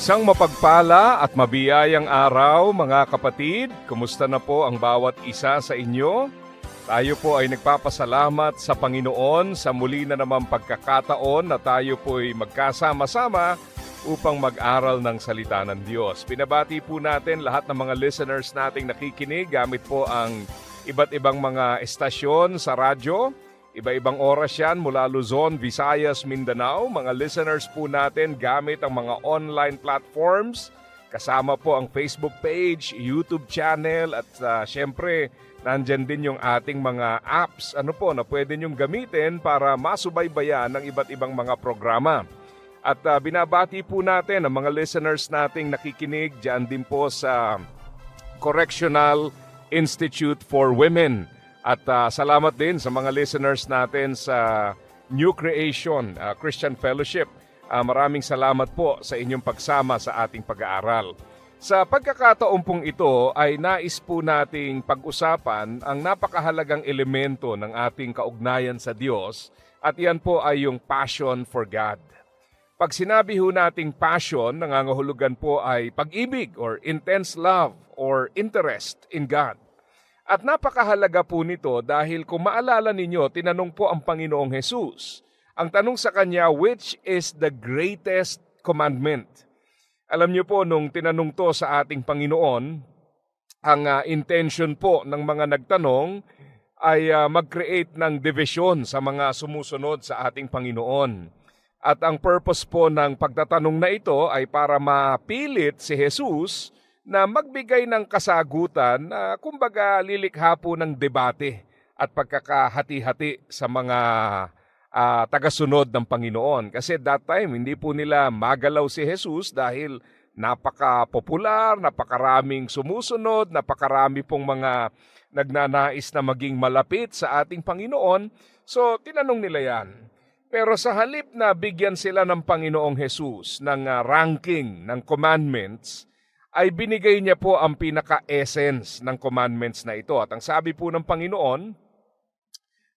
Isang mapagpala at mabiyayang araw mga kapatid. Kumusta na po ang bawat isa sa inyo? Tayo po ay nagpapasalamat sa Panginoon sa muli na naman pagkakataon na tayo po ay magkasama-sama upang mag-aral ng salita ng Diyos. Pinabati po natin lahat ng mga listeners nating nakikinig gamit po ang iba't ibang mga estasyon sa radyo. Iba-ibang oras yan mula Luzon, Visayas, Mindanao. Mga listeners po natin gamit ang mga online platforms. Kasama po ang Facebook page, YouTube channel at uh, syempre nandyan din yung ating mga apps ano po na pwede nyong gamitin para masubaybayan ng iba't ibang mga programa. At uh, binabati po natin ang mga listeners nating nakikinig dyan din po sa Correctional Institute for Women. At uh, salamat din sa mga listeners natin sa New Creation uh, Christian Fellowship. Uh, maraming salamat po sa inyong pagsama sa ating pag-aaral. Sa pagkakataon pong ito ay nais po nating pag-usapan ang napakahalagang elemento ng ating kaugnayan sa Diyos at yan po ay yung passion for God. Pag sinabi ho nating passion, nangangahulugan po ay pag-ibig or intense love or interest in God. At napakahalaga po nito dahil kung maalala ninyo, tinanong po ang Panginoong Hesus. Ang tanong sa kanya, which is the greatest commandment? Alam niyo po, nung tinanong to sa ating Panginoon, ang uh, intention po ng mga nagtanong ay uh, mag-create ng division sa mga sumusunod sa ating Panginoon. At ang purpose po ng pagtatanong na ito ay para mapilit si Jesus na magbigay ng kasagutan na kumbaga lilikha po ng debate at pagkakahati-hati sa mga uh, tagasunod ng Panginoon. Kasi that time, hindi po nila magalaw si Jesus dahil napaka-popular, napakaraming sumusunod, napakarami pong mga nagnanais na maging malapit sa ating Panginoon. So, tinanong nila yan. Pero sa halip na bigyan sila ng Panginoong Jesus ng uh, ranking ng commandments, ay binigay niya po ang pinaka-essence ng commandments na ito. At ang sabi po ng Panginoon,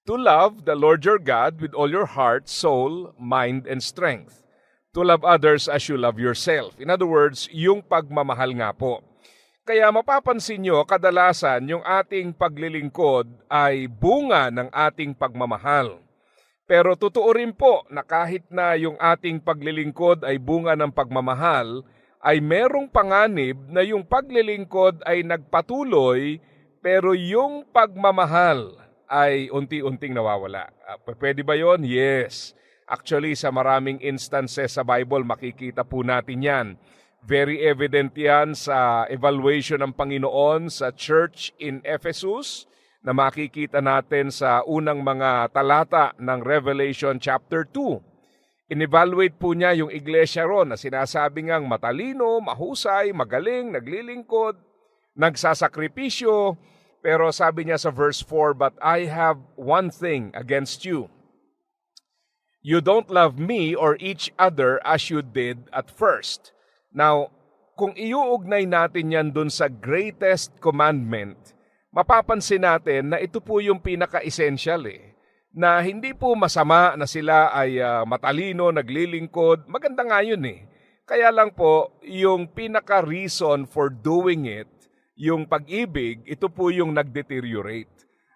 To love the Lord your God with all your heart, soul, mind, and strength. To love others as you love yourself. In other words, yung pagmamahal nga po. Kaya mapapansin nyo, kadalasan yung ating paglilingkod ay bunga ng ating pagmamahal. Pero totoo rin po na kahit na yung ating paglilingkod ay bunga ng pagmamahal, ay merong panganib na yung paglilingkod ay nagpatuloy pero yung pagmamahal ay unti-unting nawawala. Uh, pwede ba yon? Yes. Actually, sa maraming instances sa Bible, makikita po natin yan. Very evident yan sa evaluation ng Panginoon sa church in Ephesus na makikita natin sa unang mga talata ng Revelation chapter 2 in-evaluate po niya yung iglesia ron na sinasabi ngang matalino, mahusay, magaling, naglilingkod, nagsasakripisyo. Pero sabi niya sa verse 4, But I have one thing against you. You don't love me or each other as you did at first. Now, kung iuugnay natin yan dun sa greatest commandment, mapapansin natin na ito po yung pinaka-essential eh na hindi po masama na sila ay uh, matalino, naglilingkod. Maganda nga yun eh. Kaya lang po, yung pinaka-reason for doing it, yung pag-ibig, ito po yung nag-deteriorate.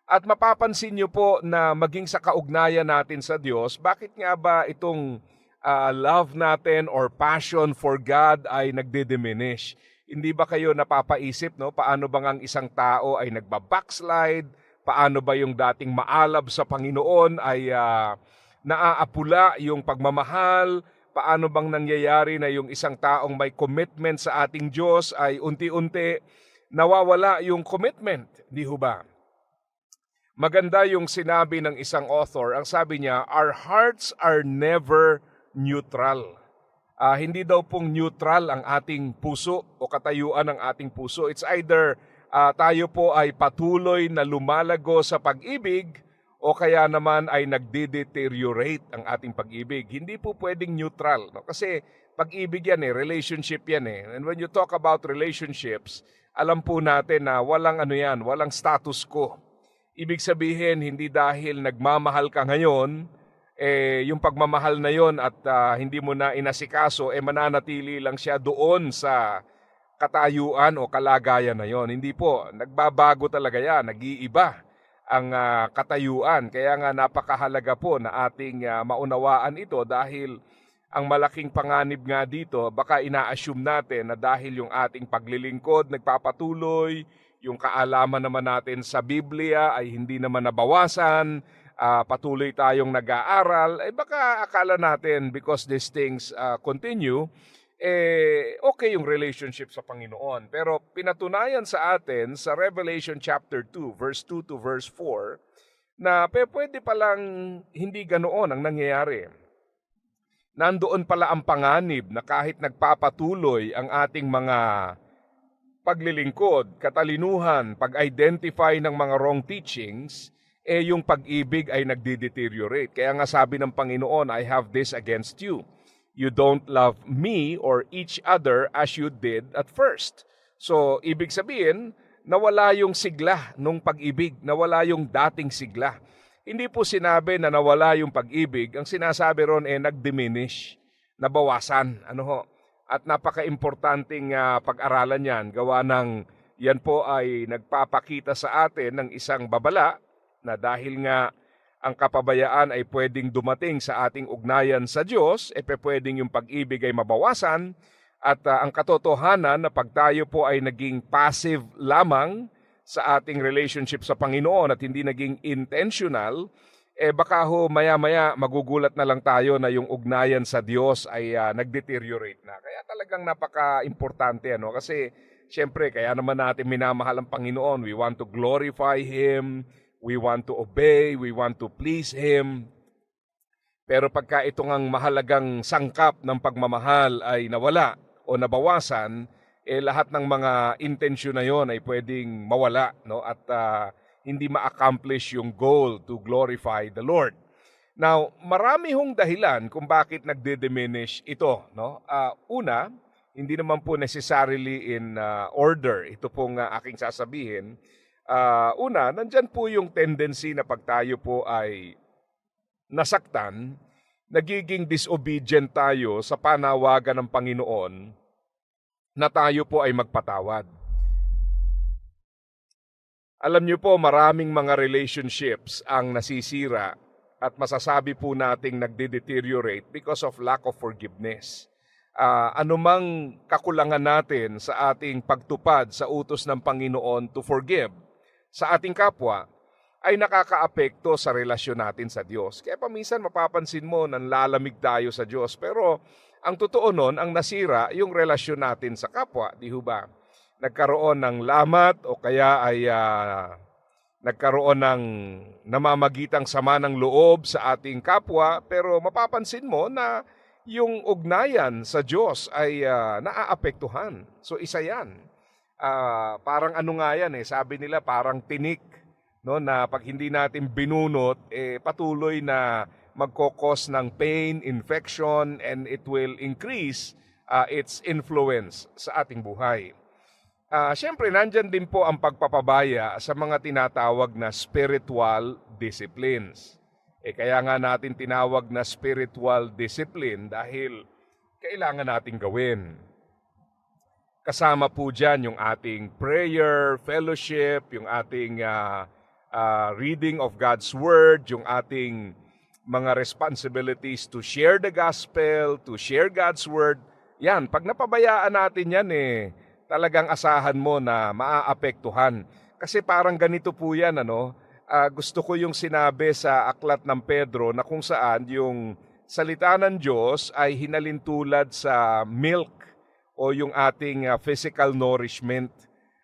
At mapapansin nyo po na maging sa kaugnayan natin sa Diyos, bakit nga ba itong uh, love natin or passion for God ay nagde-diminish? Hindi ba kayo napapaisip no paano bang ang isang tao ay nagba-backslide, paano ba yung dating maalab sa Panginoon ay uh, naaapula yung pagmamahal, paano bang nangyayari na yung isang taong may commitment sa ating Diyos ay unti-unti nawawala yung commitment, di ho ba? Maganda yung sinabi ng isang author, ang sabi niya, our hearts are never neutral. Ah, hindi daw pong neutral ang ating puso o katayuan ng ating puso. It's either ah, tayo po ay patuloy na lumalago sa pag-ibig o kaya naman ay nagde-deteriorate ang ating pag-ibig. Hindi po pwedeng neutral. No? Kasi pag-ibig yan eh, relationship yan eh. And when you talk about relationships, alam po natin na walang ano yan, walang status quo. Ibig sabihin, hindi dahil nagmamahal ka ngayon, eh, yung pagmamahal na yon at ah, hindi mo na inasikaso, eh mananatili lang siya doon sa katayuan o kalagayan na yon. Hindi po, nagbabago talaga yan, nag-iiba ang ah, katayuan. Kaya nga napakahalaga po na ating ah, maunawaan ito dahil ang malaking panganib nga dito, baka ina-assume natin na dahil yung ating paglilingkod nagpapatuloy, yung kaalaman naman natin sa Biblia ay hindi naman nabawasan, ah, patuloy tayong nag-aaral, eh baka akala natin because these things ah, continue, eh okay yung relationship sa Panginoon. Pero pinatunayan sa atin sa Revelation chapter 2, verse 2 to verse 4, na pwede palang hindi ganoon ang nangyayari. Nandoon pala ang panganib na kahit nagpapatuloy ang ating mga paglilingkod, katalinuhan, pag-identify ng mga wrong teachings, eh yung pag-ibig ay nagde-deteriorate. Kaya nga sabi ng Panginoon, I have this against you. You don't love me or each other as you did at first. So, ibig sabihin, nawala yung sigla nung pag-ibig, nawala yung dating sigla. Hindi po sinabi na nawala yung pag-ibig, ang sinasabi ron eh nag-diminish, nabawasan. Ano ho? At napaka-importanting ah, pag-aralan yan, gawa ng yan po ay nagpapakita sa atin ng isang babala na dahil nga ang kapabayaan ay pwedeng dumating sa ating ugnayan sa Diyos, e pwedeng yung pag-ibig ay mabawasan, at ah, ang katotohanan na pag tayo po ay naging passive lamang sa ating relationship sa Panginoon at hindi naging intentional, eh baka ho maya-maya magugulat na lang tayo na yung ugnayan sa Diyos ay ah, nag-deteriorate na. Kaya talagang napaka-importante ano kasi syempre kaya naman natin minamahal ang Panginoon. We want to glorify him, we want to obey, we want to please him. Pero pagka itong ang mahalagang sangkap ng pagmamahal ay nawala o nabawasan, eh lahat ng mga intensyon na yon ay pwedeng mawala no at ah, hindi ma-accomplish yung goal to glorify the Lord. Now, marami hong dahilan kung bakit nagde-diminish ito, no? Ah, una, hindi naman po necessarily in ah, order. Ito pong ah, aking sasabihin. Ah, una, nandyan po yung tendency na pag tayo po ay nasaktan, nagiging disobedient tayo sa panawagan ng Panginoon na tayo po ay magpatawad. Alam niyo po, maraming mga relationships ang nasisira at masasabi po nating nagde-deteriorate because of lack of forgiveness. Ah, anumang kakulangan natin sa ating pagtupad sa utos ng Panginoon to forgive sa ating kapwa ay nakakaapekto sa relasyon natin sa Diyos. Kaya paminsan mapapansin mo nang lalamig tayo sa Diyos. Pero ang totoo nun, ang nasira yung relasyon natin sa kapwa, di ba? Nagkaroon ng lamat o kaya ay ah, nagkaroon ng namamagitang sama ng loob sa ating kapwa. Pero mapapansin mo na yung ugnayan sa Diyos ay ah, naaapektuhan. So isa yan. Ah, parang ano nga yan eh, sabi nila parang tinik no na pag hindi natin binunot eh patuloy na magkokos ng pain, infection and it will increase ah, its influence sa ating buhay. Ah, syempre nandyan din po ang pagpapabaya sa mga tinatawag na spiritual disciplines. Eh kaya nga natin tinawag na spiritual discipline dahil kailangan nating gawin. Kasama po dyan yung ating prayer, fellowship, yung ating ah, ah, reading of God's Word, yung ating mga responsibilities to share the gospel, to share God's Word. Yan, pag napabayaan natin yan eh, talagang asahan mo na maaapektuhan. Kasi parang ganito po yan, ano, ah, gusto ko yung sinabi sa aklat ng Pedro na kung saan yung salita ng Diyos ay hinalintulad sa milk o yung ating ah, physical nourishment.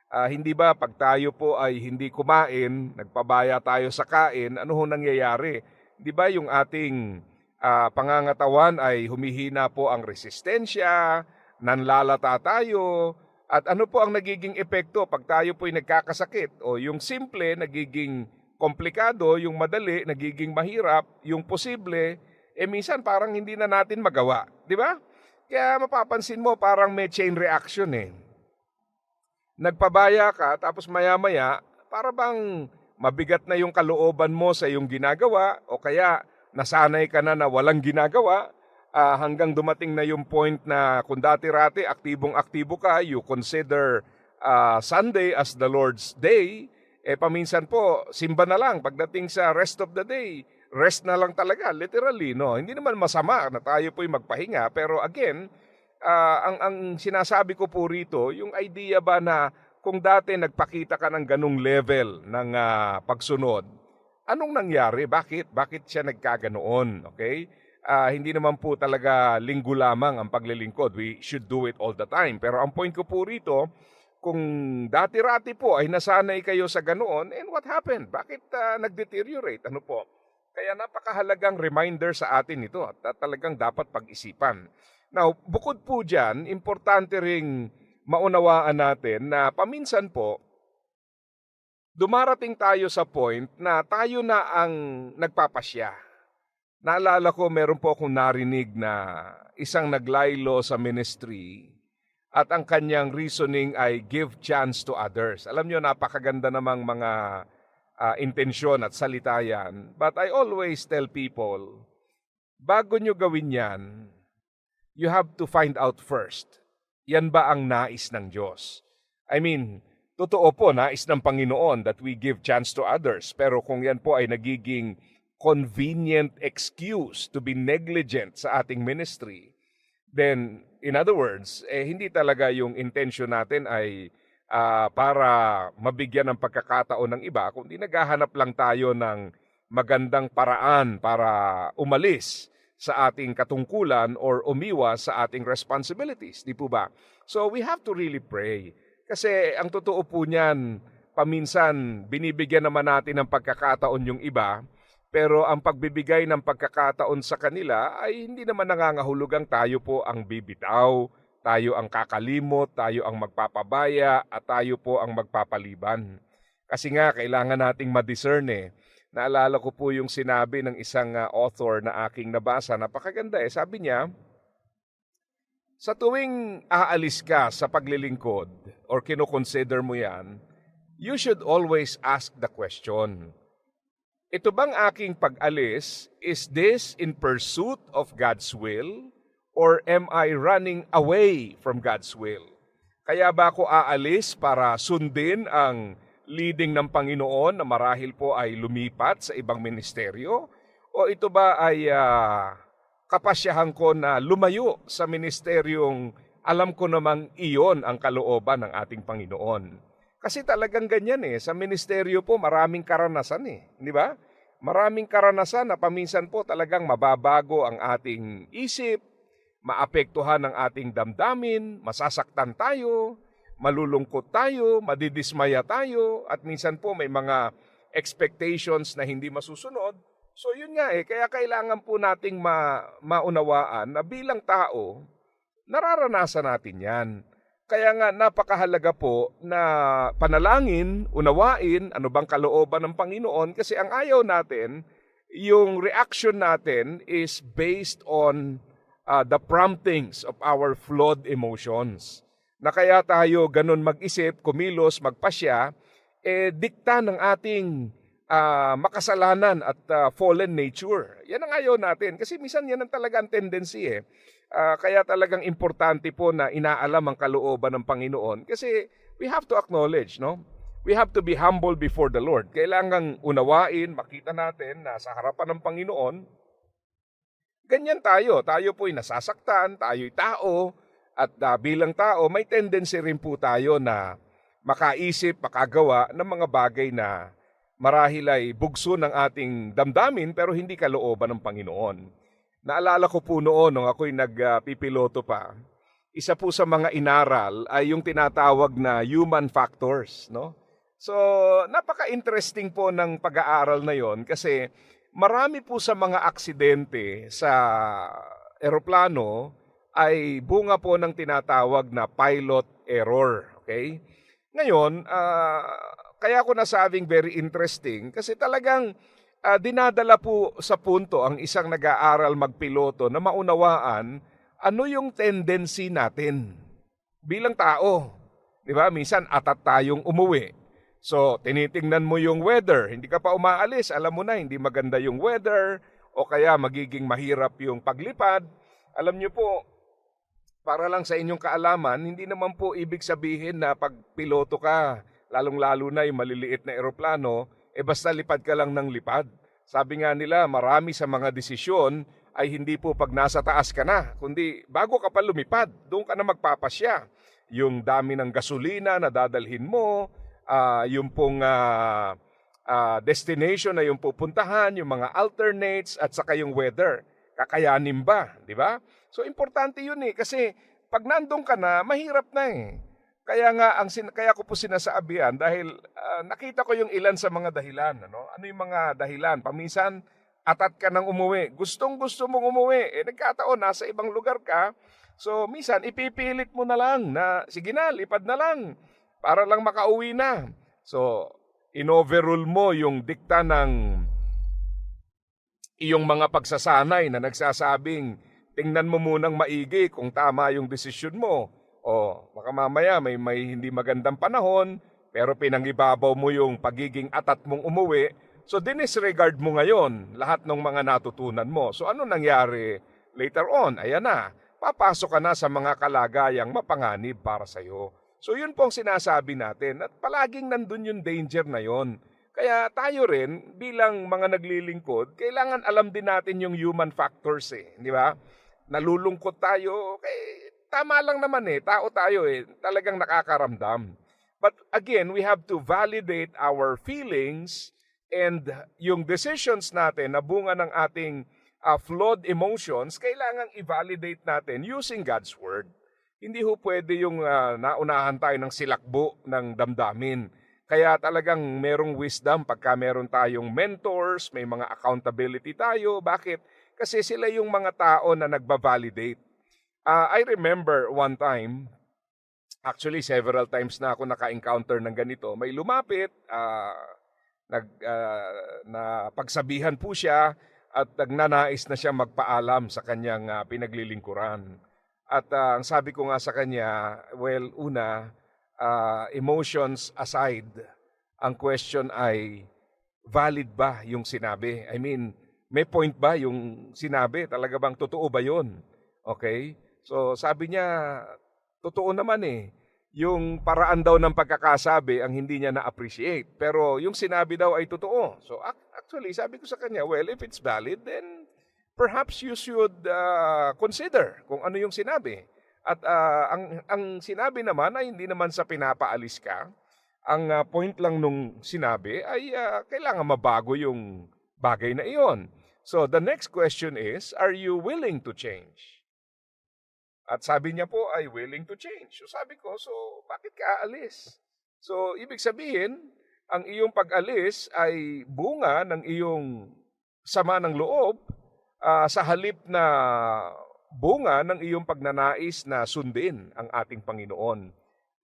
Ah, hindi ba pag tayo po ay hindi kumain, nagpabaya tayo sa kain, ano ho nangyayari? Di ba yung ating ah, pangangatawan ay humihina po ang resistensya, nanlalata tayo, at ano po ang nagiging epekto pag tayo po'y nagkakasakit? O yung simple, nagiging komplikado, yung madali, nagiging mahirap, yung posible, eh minsan parang hindi na natin magawa. Di ba? Kaya mapapansin mo parang may chain reaction eh. Nagpabaya ka, tapos maya-maya, para bang mabigat na yung kalooban mo sa iyong ginagawa, o kaya nasanay ka na na walang ginagawa, ah, hanggang dumating na yung point na kung dati-rati aktibong-aktibo ka, you consider ah, Sunday as the Lord's day, eh paminsan po, simba na lang pagdating sa rest of the day. Rest na lang talaga, literally, no? Hindi naman masama na tayo po'y magpahinga, pero again, ah, ang, ang sinasabi ko po rito, yung idea ba na kung dati nagpakita ka ng ganong level ng ah, pagsunod, anong nangyari? Bakit? Bakit siya nagkaganoon? Okay? Ah, hindi naman po talaga linggo lamang ang paglilingkod. We should do it all the time. Pero ang point ko po rito, kung dati-rati po ay nasanay kayo sa ganoon, and what happened? Bakit ah, nag-deteriorate? Ano po? Kaya napakahalagang reminder sa atin ito at talagang dapat pag-isipan. Now, bukod po dyan, importante ring maunawaan natin na paminsan po, dumarating tayo sa point na tayo na ang nagpapasya. Naalala ko, meron po akong narinig na isang naglaylo sa ministry at ang kanyang reasoning ay give chance to others. Alam nyo, napakaganda namang mga ah, intensyon at salita yan. But I always tell people, bago nyo gawin yan, you have to find out first. Yan ba ang nais ng Diyos? I mean, totoo po, nais ng Panginoon that we give chance to others. Pero kung yan po ay nagiging convenient excuse to be negligent sa ating ministry, then in other words, eh, hindi talaga yung intention natin ay ah, para mabigyan ng pagkakataon ng iba, kundi naghahanap lang tayo ng magandang paraan para umalis sa ating katungkulan or umiwas sa ating responsibilities. Di po ba? So we have to really pray. Kasi ang totoo po niyan, paminsan binibigyan naman natin ng pagkakataon yung iba, pero ang pagbibigay ng pagkakataon sa kanila ay hindi naman nangangahulugang tayo po ang bibitaw, tayo ang kakalimot, tayo ang magpapabaya, at tayo po ang magpapaliban. Kasi nga, kailangan nating ma-discern eh. Naalala ko po yung sinabi ng isang ah, author na aking nabasa, napakaganda eh. Sabi niya, sa tuwing aalis ka sa paglilingkod or kinoconsider mo yan, you should always ask the question, ito bang aking pag-alis, is this in pursuit of God's will or am I running away from God's will? Kaya ba ako aalis para sundin ang leading ng Panginoon na marahil po ay lumipat sa ibang ministeryo? O ito ba ay ah, kapasyahan ko na lumayo sa ministeryong alam ko namang iyon ang kalooban ng ating Panginoon? Kasi talagang ganyan eh. Sa ministeryo po maraming karanasan eh. Di ba? Maraming karanasan na paminsan po talagang mababago ang ating isip, maapektuhan ang ating damdamin, masasaktan tayo, malulungkot tayo, madidismaya tayo, at minsan po may mga expectations na hindi masusunod. So yun nga eh, kaya kailangan po nating ma- maunawaan na bilang tao, nararanasan natin yan. Kaya nga napakahalaga po na panalangin, unawain ano bang kalooban ng Panginoon kasi ang ayaw natin, yung reaction natin is based on uh, the promptings of our flawed emotions. Na kaya tayo ganun mag-isip, kumilos, magpasya, eh dikta ng ating ah, makasalanan at ah, fallen nature. Yan ang ayaw natin kasi minsan yan ang talaga ang tendency eh. Ah, kaya talagang importante po na inaalam ang kalooban ng Panginoon kasi we have to acknowledge, no? We have to be humble before the Lord. Kailangang unawain, makita natin na sa harapan ng Panginoon, ganyan tayo. Tayo po'y nasasaktan, tayo'y tao, at ah, bilang tao, may tendency rin po tayo na makaisip, makagawa ng mga bagay na marahil ay bugso ng ating damdamin pero hindi kalooban ng Panginoon. Naalala ko po noon nung ako'y nagpipiloto pa, isa po sa mga inaral ay yung tinatawag na human factors, no? So, napaka-interesting po ng pag-aaral na yon kasi marami po sa mga aksidente sa eroplano ay bunga po ng tinatawag na pilot error. Okay? Ngayon, ah, kaya ko nasabing very interesting kasi talagang ah, dinadala po sa punto ang isang nag-aaral magpiloto na maunawaan ano yung tendency natin bilang tao. Di ba? Minsan atat tayong umuwi. So, tinitingnan mo yung weather. Hindi ka pa umaalis. Alam mo na, hindi maganda yung weather o kaya magiging mahirap yung paglipad. Alam nyo po, para lang sa inyong kaalaman, hindi naman po ibig sabihin na pag piloto ka, lalong-lalo na yung maliliit na eroplano, eh basta lipad ka lang ng lipad. Sabi nga nila, marami sa mga desisyon ay hindi po pag nasa taas ka na, kundi bago ka pa lumipad, doon ka na magpapasya. Yung dami ng gasolina na dadalhin mo, ah, yung pong ah, ah, destination na yung pupuntahan, yung mga alternates at saka yung weather. Kakayanin ba, di ba? So importante yun eh kasi pag nandun ka na, mahirap na eh. Kaya nga ang sin- kaya ko po sinasabihan dahil ah, nakita ko yung ilan sa mga dahilan, ano? Ano yung mga dahilan? Paminsan atat ka nang umuwi. Gustong gusto mong umuwi. Eh nagkataon nasa ibang lugar ka. So minsan ipipilit mo na lang na sige na, lipad na lang para lang makauwi na. So inoverrule mo yung dikta ng iyong mga pagsasanay na nagsasabing tingnan mo munang maigi kung tama yung desisyon mo. O baka mamaya may, may hindi magandang panahon, pero pinangibabaw mo yung pagiging atat mong umuwi. So dinisregard mo ngayon lahat ng mga natutunan mo. So ano nangyari later on? Ayan na, papasok ka na sa mga kalagayang mapanganib para sa'yo. So yun pong sinasabi natin at palaging nandun yung danger na yon. Kaya tayo rin bilang mga naglilingkod, kailangan alam din natin yung human factors eh, di ba? Nalulungkot tayo, eh, tama lang naman eh, tao tayo eh, talagang nakakaramdam. But again, we have to validate our feelings and yung decisions natin na bunga ng ating uh, flawed emotions, kailangan i-validate natin using God's Word. Hindi ho pwede yung uh, naunahan tayo ng silakbo ng damdamin. Kaya talagang merong wisdom pagka meron tayong mentors, may mga accountability tayo. Bakit? Kasi sila yung mga tao na nagba-validate. Uh, I remember one time, actually several times na ako naka-encounter ng ganito. May lumapit, uh, nag, uh, na po siya at nagnanais na siya magpaalam sa kanyang uh, pinaglilingkuran. At uh, ang sabi ko nga sa kanya, well, una, uh, emotions aside, ang question ay, valid ba yung sinabi? I mean, may point ba yung sinabi? Talaga bang totoo ba yun? Okay? So sabi niya, totoo naman eh. Yung paraan daw ng pagkakasabi ang hindi niya na-appreciate. Pero yung sinabi daw ay totoo. So actually, sabi ko sa kanya, well, if it's valid, then perhaps you should uh, consider kung ano yung sinabi. At uh, ang, ang sinabi naman ay hindi naman sa pinapaalis ka. Ang uh, point lang nung sinabi ay uh, kailangan mabago yung bagay na iyon. So the next question is, are you willing to change? At sabi niya po ay willing to change. So sabi ko, so bakit ka aalis? So ibig sabihin, ang iyong pag-alis ay bunga ng iyong sama ng loob uh, sa halip na bunga ng iyong pagnanais na sundin ang ating Panginoon.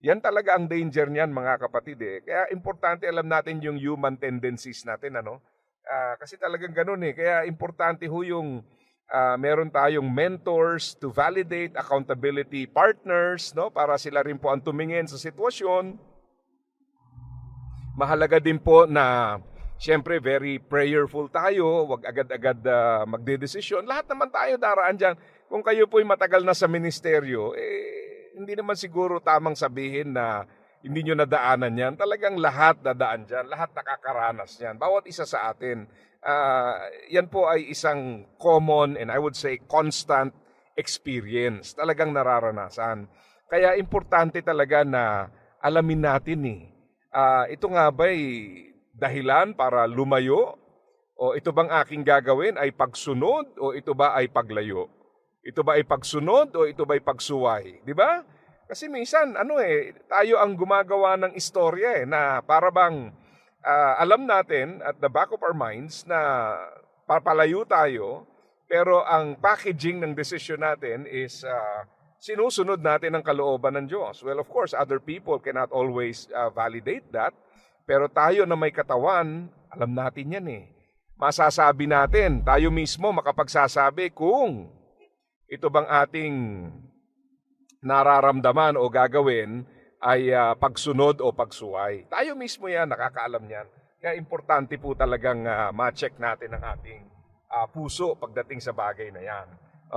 Yan talaga ang danger niyan mga kapatid eh. Kaya importante alam natin yung human tendencies natin ano. Uh, kasi talagang ganun eh. Kaya importante ho yung uh, meron tayong mentors to validate accountability partners no para sila rin po ang tumingin sa sitwasyon. Mahalaga din po na Siyempre, very prayerful tayo. Huwag agad-agad uh, magdedesisyon. Lahat naman tayo daraan dyan. Kung kayo po'y matagal na sa ministeryo, eh, hindi naman siguro tamang sabihin na hindi nyo nadaanan yan. Talagang lahat dadaan dyan. Lahat nakakaranas yan. Bawat isa sa atin. Uh, yan po ay isang common and I would say constant experience. Talagang nararanasan. Kaya importante talaga na alamin natin eh. Uh, ito nga ba'y dahilan para lumayo? O ito bang aking gagawin ay pagsunod o ito ba ay paglayo? Ito ba ay pagsunod o ito ba ay pagsuway? Di ba? Kasi minsan, ano eh, tayo ang gumagawa ng istorya eh, na para bang uh, alam natin at the back of our minds na papalayo tayo, pero ang packaging ng desisyon natin is ah, sinusunod natin ang kalooban ng Diyos. Well, of course, other people cannot always ah, validate that, pero tayo na may katawan, alam natin yan eh. Masasabi natin, tayo mismo makapagsasabi kung ito bang ating nararamdaman o gagawin ay ah, pagsunod o pagsuway. Tayo mismo yan, nakakaalam yan. Kaya importante po talagang ah, ma-check natin ang ating ah, puso pagdating sa bagay na yan.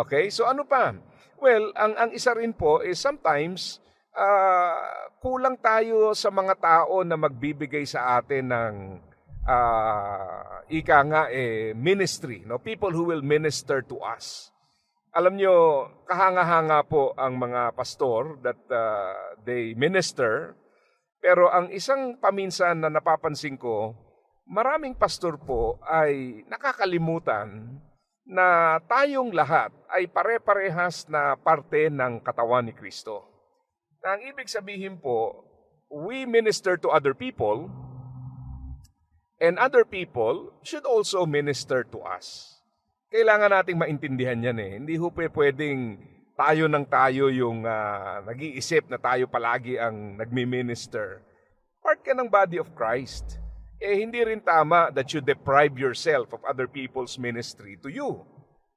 Okay? So ano pa? Well, ang, ang isa rin po is sometimes ah, kulang tayo sa mga tao na magbibigay sa atin ng ah, ika nga eh, ministry. No? People who will minister to us. Alam nyo, kahanga-hanga po ang mga pastor that uh, they minister. Pero ang isang paminsan na napapansin ko, maraming pastor po ay nakakalimutan na tayong lahat ay pare-parehas na parte ng katawan ni Kristo. Na ang ibig sabihin po, we minister to other people and other people should also minister to us kailangan nating maintindihan yan eh. Hindi ho pwedeng tayo ng tayo yung ah, nag-iisip na tayo palagi ang nagmi-minister. Part ka ng body of Christ. Eh hindi rin tama that you deprive yourself of other people's ministry to you.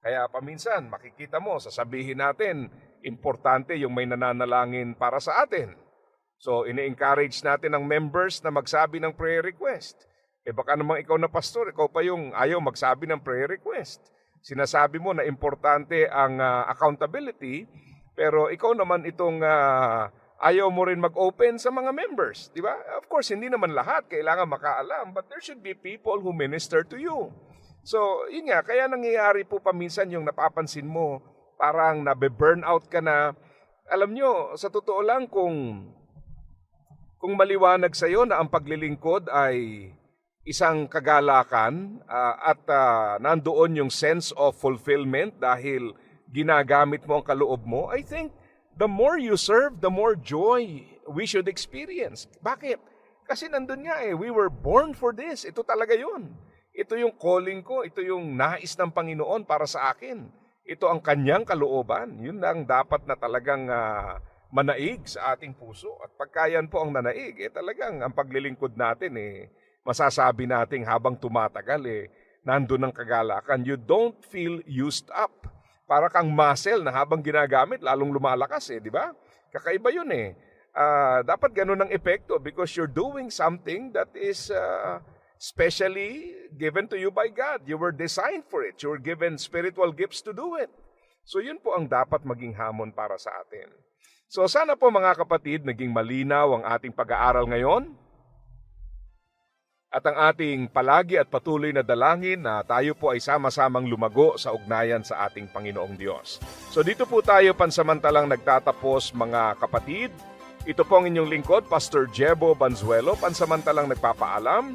Kaya paminsan makikita mo, sasabihin natin, importante yung may nananalangin para sa atin. So, ini-encourage natin ang members na magsabi ng prayer request. Eh baka namang ikaw na pastor, ikaw pa yung ayaw magsabi ng prayer request. Sinasabi mo na importante ang ah, accountability, pero ikaw naman itong ah, ayaw mo rin mag-open sa mga members, di ba? Of course, hindi naman lahat kailangan makaalam, but there should be people who minister to you. So, yun nga, kaya nangyayari po paminsan yung napapansin mo, parang nabe-burnout ka na. Alam nyo, sa totoo lang, kung kung maliwanag sa iyo na ang paglilingkod ay isang kagalakan ah, at ah, nandoon yung sense of fulfillment dahil ginagamit mo ang kaloob mo, I think the more you serve, the more joy we should experience. Bakit? Kasi nandun nga eh, we were born for this. Ito talaga yun. Ito yung calling ko, ito yung nais ng Panginoon para sa akin. Ito ang kanyang kalooban. Yun lang dapat na talagang ah, manaig sa ating puso. At pagka yan po ang nanaig, eh talagang ang paglilingkod natin eh, masasabi nating habang tumatagal eh, nandun ang kagalakan. You don't feel used up. Para kang muscle na habang ginagamit, lalong lumalakas eh, di ba? Kakaiba yun eh. Ah, dapat ganun ang epekto because you're doing something that is ah, specially given to you by God. You were designed for it. You were given spiritual gifts to do it. So yun po ang dapat maging hamon para sa atin. So sana po mga kapatid, naging malinaw ang ating pag-aaral ngayon. At ang ating palagi at patuloy na dalangin na tayo po ay sama-samang lumago sa ugnayan sa ating Panginoong Diyos. So dito po tayo pansamantalang nagtatapos mga kapatid. Ito po ang inyong lingkod, Pastor Jebo Banzuelo, pansamantalang nagpapaalam